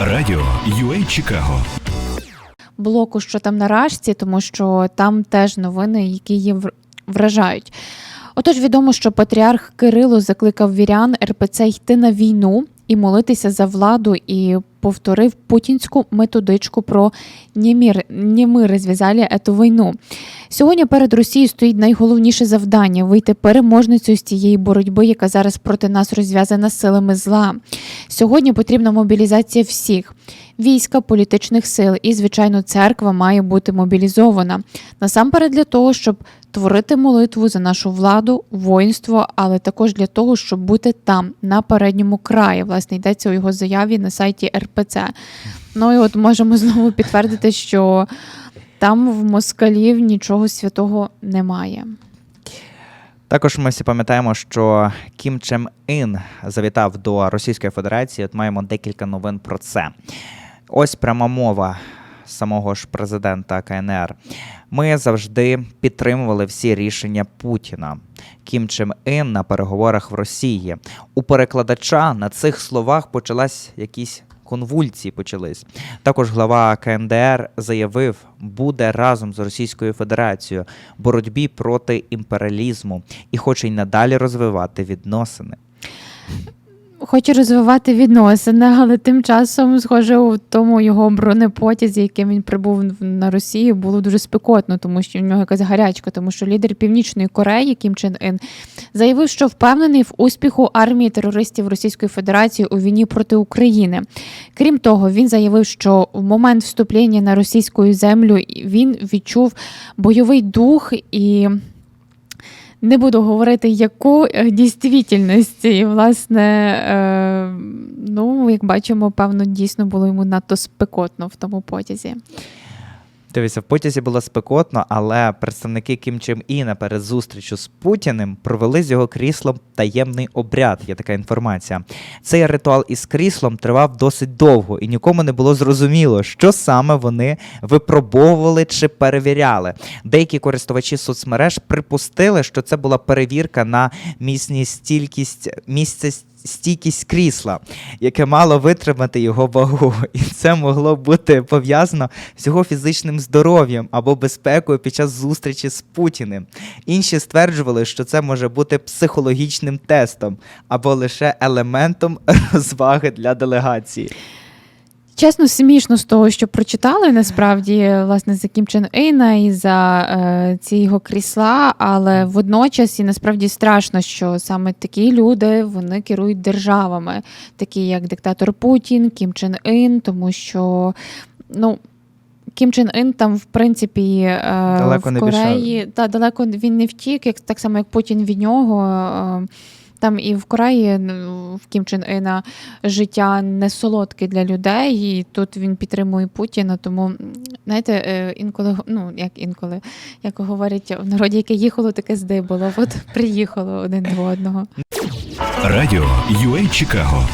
Радіо UA Чикаго блоку, що там на рашці, тому що там теж новини, які її вражають. Отож, відомо, що патріарх Кирило закликав вірян РПЦ йти на війну і молитися за владу, і повторив путінську методичку про «не мир, не ми розв'язали цю війну. Сьогодні перед Росією стоїть найголовніше завдання вийти переможницею з цієї боротьби, яка зараз проти нас розв'язана силами зла. Сьогодні потрібна мобілізація всіх війська, політичних сил і, звичайно, церква має бути мобілізована насамперед для того, щоб творити молитву за нашу владу, воїнство, але також для того, щоб бути там на передньому краї. Власне, йдеться у його заяві на сайті РПЦ. Ну і от можемо знову підтвердити, що там в москалів нічого святого немає. Також ми всі пам'ятаємо, що Кім Чен Ін завітав до Російської Федерації. От маємо декілька новин про це. Ось пряма мова самого ж президента КНР. Ми завжди підтримували всі рішення Путіна. Кім Чен Ін на переговорах в Росії. У перекладача на цих словах почалась якісь. Конвульсії почались. Також глава КНДР заявив, буде разом з Російською Федерацією боротьбі проти імперіалізму і хоче й надалі розвивати відносини. Хоче розвивати відносини, але тим часом, схоже, у тому його бронепотязі, яким він прибув на Росію, було дуже спекотно, тому що в нього якась гарячка, тому що лідер Північної Кореї Кім Чен Ін заявив, що впевнений в успіху армії терористів Російської Федерації у війні проти України. Крім того, він заявив, що в момент вступлення на російську землю він відчув бойовий дух і. Не буду говорити, яку е. І, власне, е, ну, як бачимо, певно, дійсно було йому надто спекотно в тому потязі. Дивіться, в потязі було спекотно, але представники Кім Чен Іна перед зустрічю з Путіним провели з його кріслом таємний обряд. Є така інформація. Цей ритуал із кріслом тривав досить довго, і нікому не було зрозуміло, що саме вони випробовували чи перевіряли. Деякі користувачі соцмереж припустили, що це була перевірка на міцні стількість місце стійкість крісла, яке мало витримати його вагу, і це могло бути пов'язано з його фізичним здоров'ям або безпекою під час зустрічі з Путіним. Інші стверджували, що це може бути психологічним тестом або лише елементом розваги для делегації. Чесно, смішно з того, що прочитали насправді власне за Кім Чен Ейна і за е, ці його крісла, але водночас і насправді страшно, що саме такі люди вони керують державами, такі як диктатор Путін, Кім Чен Ін, тому що ну. Кім Чен Ін там, в принципі, е, Далеко в не та далеко він не втік, як так само як Путін від нього. Е, там і в Кореї ну, в Кім Чен Іна життя не солодке для людей, і тут він підтримує Путіна. Тому знаєте, е, інколи ну як інколи, як говорять в народі, яке їхало, таке здибало. От приїхало один до одного. Радіо UA Чикаго